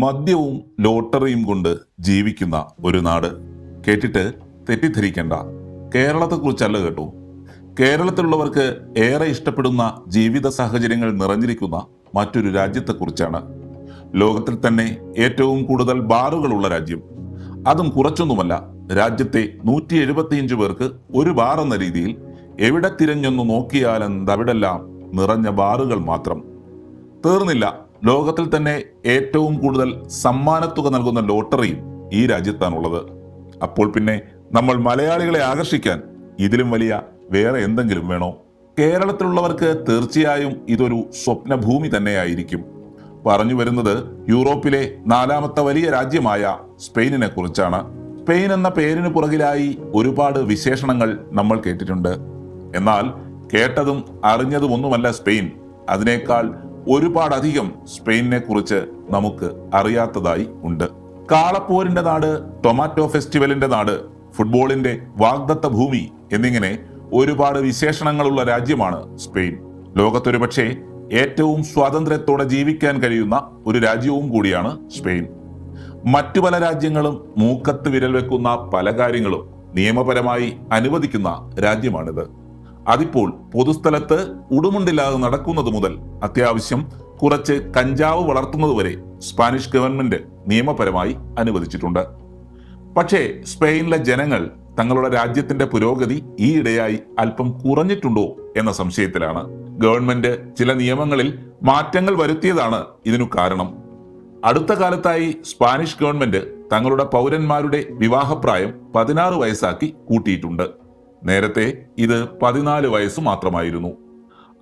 മദ്യവും ലോട്ടറിയും കൊണ്ട് ജീവിക്കുന്ന ഒരു നാട്. കേട്ടിട്ട് തെറ്റിദ്ധരിക്കേണ്ട. കേരളത്തെക്കുറിച്ചല്ല കേട്ടോ. കേരളത്തിലുള്ളവർക്ക് ഏറെ ഇഷ്ടപ്പെടുന്ന ജീവിത സാഹചര്യങ്ങൾ നിറഞ്ഞിരിക്കുന്ന മറ്റൊരു രാജ്യത്തെക്കുറിച്ചാണ്. ലോകത്തിൽ തന്നെ ഏറ്റവും കൂടുതൽ ബാറുകളുള്ള രാജ്യം. അതും കുറച്ചൊന്നുമല്ല രാജ്യത്തെ നൂറ്റി എഴുപത്തിയഞ്ച് പേർക്ക് ഒരു ബാർ എന്ന രീതിയിൽ എവിടെ തിരഞ്ഞൊന്നു നോക്കിയാലെന്തവിടെല്ലാം നിറഞ്ഞ ബാറുകൾ മാത്രം. തീർന്നില്ല. ലോകത്തിൽ തന്നെ ഏറ്റവും കൂടുതൽ സമ്മാനത്തുക നൽകുന്ന ലോട്ടറിയും ഈ രാജ്യത്താണുള്ളത്. അപ്പോൾ പിന്നെ നമ്മൾ മലയാളികളെ ആകർഷിക്കാൻ ഇതിലും വലിയ വേറെ എന്തെങ്കിലും വേണോ? കേരളത്തിലുള്ളവർക്ക് തീർച്ചയായും ഇതൊരു സ്വപ്നഭൂമി തന്നെയായിരിക്കും. പറഞ്ഞു വരുന്നത് യൂറോപ്പിലെ നാലാമത്തെ വലിയ രാജ്യമായ സ്പെയിനിനെ കുറിച്ചാണ്. സ്പെയിൻ എന്ന പേരിന് പുറകിലായി ഒരുപാട് വിശേഷണങ്ങൾ നമ്മൾ കേട്ടിട്ടുണ്ട്. എന്നാൽ കേട്ടതും അറിഞ്ഞതും ഒന്നുമല്ല സ്പെയിൻ. അതിനേക്കാൾ ഒരുപാടധികം സ്പെയിനിനെ കുറിച്ച് നമുക്ക് അറിയാത്തതായി ഉണ്ട്. കാളപ്പോരിന്റെ നാട് ടൊമാറ്റോ ഫെസ്റ്റിവലിന്റെ നാട് ഫുട്ബോളിന്റെ വാഗ്ദത്ത ഭൂമി എന്നിങ്ങനെ ഒരുപാട് വിശേഷണങ്ങളുള്ള രാജ്യമാണ് സ്പെയിൻ. ലോകത്തൊരു പക്ഷേ ഏറ്റവും സ്വാതന്ത്ര്യത്തോടെ ജീവിക്കാൻ കഴിയുന്ന ഒരു രാജ്യവും കൂടിയാണ് സ്പെയിൻ. മറ്റു പല രാജ്യങ്ങളും മൂക്കത്ത് വിരൽ വെക്കുന്ന പല കാര്യങ്ങളും നിയമപരമായി അനുവദിക്കുന്ന രാജ്യമാണിത്. അതിപ്പോൾ പൊതുസ്ഥലത്ത് ഉടുമുണ്ടില്ലാതെ നടക്കുന്നത് മുതൽ അത്യാവശ്യം കുറച്ച് കഞ്ചാവ് വളർത്തുന്നത് വരെ സ്പാനിഷ് ഗവൺമെന്റ് നിയമപരമായി അനുവദിച്ചിട്ടുണ്ട്. പക്ഷേ സ്പെയിനിലെ ജനങ്ങൾ തങ്ങളുടെ രാജ്യത്തിന്റെ പുരോഗതി ഈയിടെയായി അല്പം കുറഞ്ഞിട്ടുണ്ടോ എന്ന സംശയത്തിലാണ്. ഗവൺമെന്റ് ചില നിയമങ്ങളിൽ മാറ്റങ്ങൾ വരുത്തിയതാണ് ഇതിനു കാരണം. അടുത്ത കാലത്തായി സ്പാനിഷ് ഗവൺമെന്റ് തങ്ങളുടെ പൗരന്മാരുടെ വിവാഹപ്രായം പതിനാറ് വയസ്സാക്കി കൂട്ടിയിട്ടുണ്ട്. നേരത്തെ ഇത് പതിനാല് വയസ്സ് മാത്രമായിരുന്നു.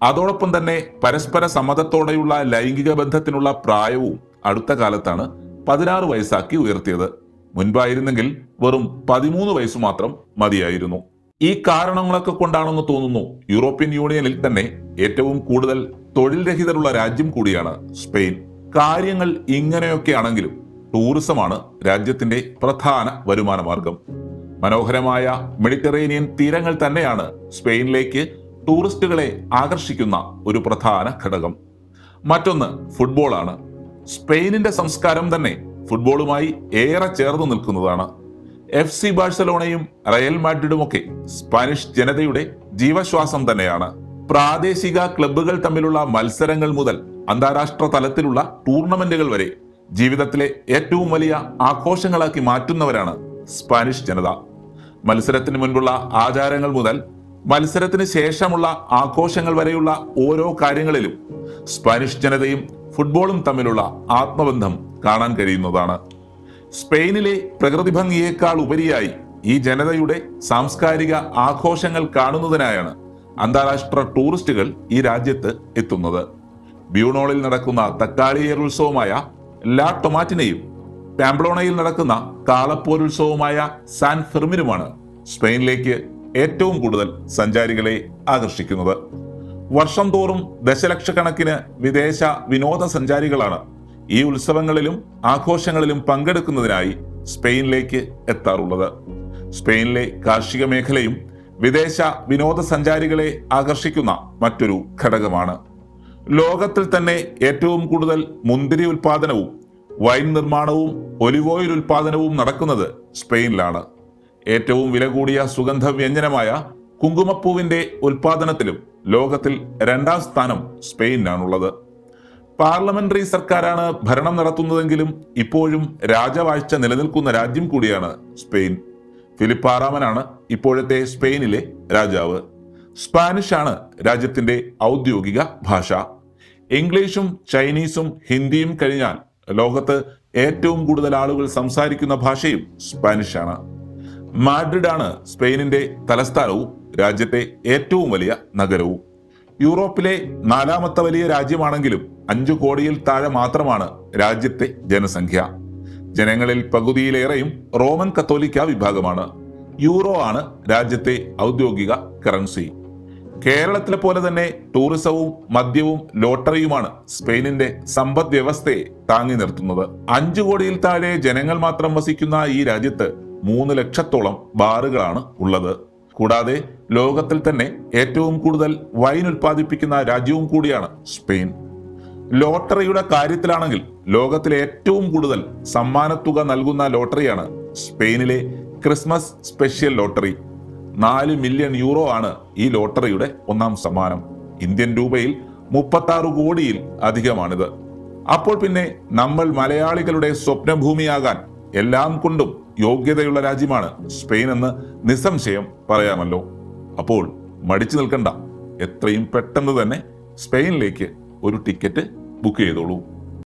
അതോടൊപ്പം തന്നെ പരസ്പര സമ്മതത്തോടെയുള്ള ലൈംഗിക ബന്ധത്തിനുള്ള പ്രായവും അടുത്ത കാലത്താണ് പതിനാറ് വയസ്സാക്കി ഉയർത്തിയത്. മുൻപായിരുന്നെങ്കിൽ വെറും പതിമൂന്ന് വയസ്സ് മാത്രം മതിയായിരുന്നു. ഈ കാരണങ്ങളൊക്കെ കൊണ്ടാണെന്ന് തോന്നുന്നു യൂറോപ്യൻ യൂണിയനിൽ തന്നെ ഏറ്റവും കൂടുതൽ തൊഴിൽ രഹിതരുള്ള രാജ്യം കൂടിയാണ് സ്പെയിൻ. കാര്യങ്ങൾ ഇങ്ങനെയൊക്കെയാണെങ്കിലും ടൂറിസമാണ് രാജ്യത്തിന്റെ പ്രധാന വരുമാന മാർഗം മനോഹരമായ മെഡിറ്ററേനിയൻ തീരങ്ങൾ തന്നെയാണ് സ്പെയിനിലേക്ക് ടൂറിസ്റ്റുകളെ ആകർഷിക്കുന്ന ഒരു പ്രധാന ഘടകം. മറ്റൊന്ന് ഫുട്ബോളാണ് സ്പെയിനിന്റെ സംസ്കാരം തന്നെ ഫുട്ബോളുമായി ഏറെ ചേർന്ന് നിൽക്കുന്നതാണ്. എഫ് സി ബാഴ്സലോണയും റയൽ മാഡ്രിഡുമൊക്കെ സ്പാനിഷ് ജനതയുടെ ജീവശ്വാസം തന്നെയാണ്. പ്രാദേശിക ക്ലബ്ബുകൾ തമ്മിലുള്ള മത്സരങ്ങൾ മുതൽ അന്താരാഷ്ട്ര തലത്തിലുള്ള ടൂർണമെന്റുകൾ വരെ ജീവിതത്തിലെ ഏറ്റവും വലിയ ആഘോഷങ്ങളാക്കി മാറ്റുന്നവരാണ് സ്പാനിഷ് ജനത. മത്സരത്തിന് മുൻപുള്ള ആചാരങ്ങൾ മുതൽ മത്സരത്തിന് ശേഷമുള്ള ആഘോഷങ്ങൾ വരെയുള്ള ഓരോ കാര്യങ്ങളിലും സ്പാനിഷ് ജനതയും ഫുട്ബോളും തമ്മിലുള്ള ആത്മബന്ധം കാണാൻ കഴിയുന്നതാണ്. സ്പെയിനിലെ പ്രകൃതി ഭംഗിയേക്കാൾ ഉപരിയായി ഈ ജനതയുടെ സാംസ്കാരിക ആഘോഷങ്ങൾ കാണുന്നതിനായാണ് അന്താരാഷ്ട്ര ടൂറിസ്റ്റുകൾ ഈ രാജ്യത്ത് എത്തുന്നത്. ബ്യൂണോളിൽ നടക്കുന്ന തക്കാളിയേർ ഉത്സവമായ ലാ ടൊമാറ്റിനെയും പാംപ്ലോണയിൽ നടക്കുന്ന കാളപ്പോരുത്സവമായ സാൻ ഫെർമിനുമാണ് സ്പെയിനിലേക്ക് ഏറ്റവും കൂടുതൽ സഞ്ചാരികളെ ആകർഷിക്കുന്നത്. വർഷം തോറും ദശലക്ഷക്കണക്കിന് വിദേശ വിനോദസഞ്ചാരികളാണ് ഈ ഉത്സവങ്ങളിലും ആഘോഷങ്ങളിലും പങ്കെടുക്കുന്നതിനായി സ്പെയിനിലേക്ക് എത്താറുള്ളത്. സ്പെയിനിലെ കാർഷിക മേഖലയും വിദേശ വിനോദസഞ്ചാരികളെ ആകർഷിക്കുന്ന മറ്റൊരു ഘടകമാണ്. ലോകത്തിൽ തന്നെ ഏറ്റവും കൂടുതൽ മുന്തിരി ഉൽപാദനവും വൈൻ നിർമ്മാണവും ഒലിവ് ഓയിൽ ഉൽപാദനവും നടക്കുന്നത് സ്പെയിനിലാണ്. ഏറ്റവും വില കൂടിയ സുഗന്ധ വ്യഞ്ജനമായ കുങ്കുമപ്പൂവിന്റെ ഉൽപാദനത്തിലും ലോകത്തിൽ രണ്ടാം സ്ഥാനം സ്പെയിനിലാണുള്ളത്. പാർലമെന്ററി സർക്കാരാണ് ഭരണം നടത്തുന്നതെങ്കിലും ഇപ്പോഴും രാജവാഴ്ച നിലനിൽക്കുന്ന രാജ്യം കൂടിയാണ് സ്പെയിൻ. ഫിലിപ്പ് ആറാമനാണ് ഇപ്പോഴത്തെ സ്പെയിനിലെ രാജാവ്. സ്പാനിഷ് ആണ് രാജ്യത്തിന്റെ ഔദ്യോഗിക ഭാഷ. ഇംഗ്ലീഷും ചൈനീസും ഹിന്ദിയും കഴിഞ്ഞാൽ ലോകത്ത് ഏറ്റവും കൂടുതൽ ആളുകൾ സംസാരിക്കുന്ന ഭാഷയും സ്പാനിഷ് ആണ് മാഡ്രിഡ് ആണ് സ്പെയിനിന്റെ തലസ്ഥാനവും രാജ്യത്തെ ഏറ്റവും വലിയ നഗരവും. യൂറോപ്പിലെ നാലാമത്തെ വലിയ രാജ്യമാണെങ്കിലും അഞ്ചു കോടിയിൽ താഴെ മാത്രമാണ് രാജ്യത്തെ ജനസംഖ്യ. ജനങ്ങളിൽ പകുതിയിലേറെയും റോമൻ കത്തോലിക്ക വിഭാഗമാണ്. യൂറോ ആണ് രാജ്യത്തെ ഔദ്യോഗിക കറൻസി. കേരളത്തിലെ പോലെ തന്നെ ടൂറിസവും മദ്യവും ലോട്ടറിയുമാണ് സ്പെയിനിന്റെ സമ്പദ് വ്യവസ്ഥയെ താങ്ങി നിർത്തുന്നത്. അഞ്ചു കോടിയിൽ താഴെ ജനങ്ങൾ മാത്രം വസിക്കുന്ന ഈ രാജ്യത്ത് മൂന്ന് ലക്ഷത്തോളം ബാറുകളാണ് ഉള്ളത്. കൂടാതെ ലോകത്തിൽ തന്നെ ഏറ്റവും കൂടുതൽ വൈൻ ഉൽപ്പാദിപ്പിക്കുന്ന രാജ്യവും കൂടിയാണ് സ്പെയിൻ. ലോട്ടറിയുടെ കാര്യത്തിലാണെങ്കിൽ ലോകത്തിലെ ഏറ്റവും കൂടുതൽ സമ്മാനത്തുക നൽകുന്ന ലോട്ടറിയാണ് സ്പെയിനിലെ ക്രിസ്മസ് സ്പെഷ്യൽ ലോട്ടറി. നാല് മില്യൺ യൂറോ ആണ് ഈ ലോട്ടറിയുടെ ഒന്നാം സമ്മാനം. ഇന്ത്യൻ രൂപയിൽ മുപ്പത്തി ആറ് കോടിയിൽ അധികമാണിത്. അപ്പോൾ പിന്നെ നമ്മൾ മലയാളികളുടെ സ്വപ്നഭൂമിയാകാൻ എല്ലാം കൊണ്ടും യോഗ്യതയുള്ള രാജ്യമാണ് സ്പെയിൻ എന്ന് നിസ്സംശയം പറയാമല്ലോ. അപ്പോൾ മടിച്ചു നിൽക്കണ്ട എത്രയും പെട്ടെന്ന് തന്നെ സ്പെയിനിലേക്ക് ഒരു ടിക്കറ്റ് ബുക്ക് ചെയ്തോളൂ.